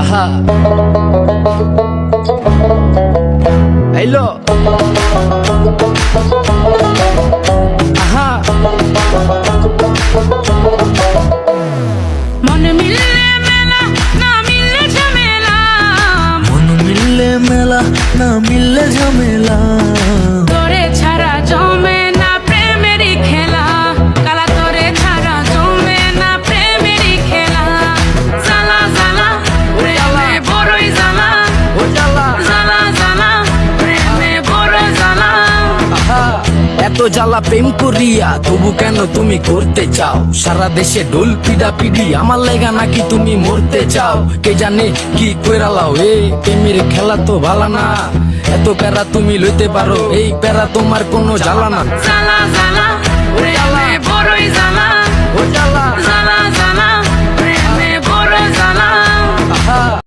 আহা আইলো আহা মন মিললে মেলা না মিললে ঝামেলা। মন মিললে মেলা না মিললে ঝামেলা। এত জ্বালা প্রেম করিয়া, তবু কেন তুমি করতে চাও? সারা দেশে ঢোল পিডা পিডি, আমার লেগা নাকি তুমি মরতে চাও? কে জানে কি কইরালাও, এ প্রেমের খেলা তো ভালা না। এত প্যারা তুমি লইতে পারো, এই প্যারা তোমার কোনো জ্বালা না।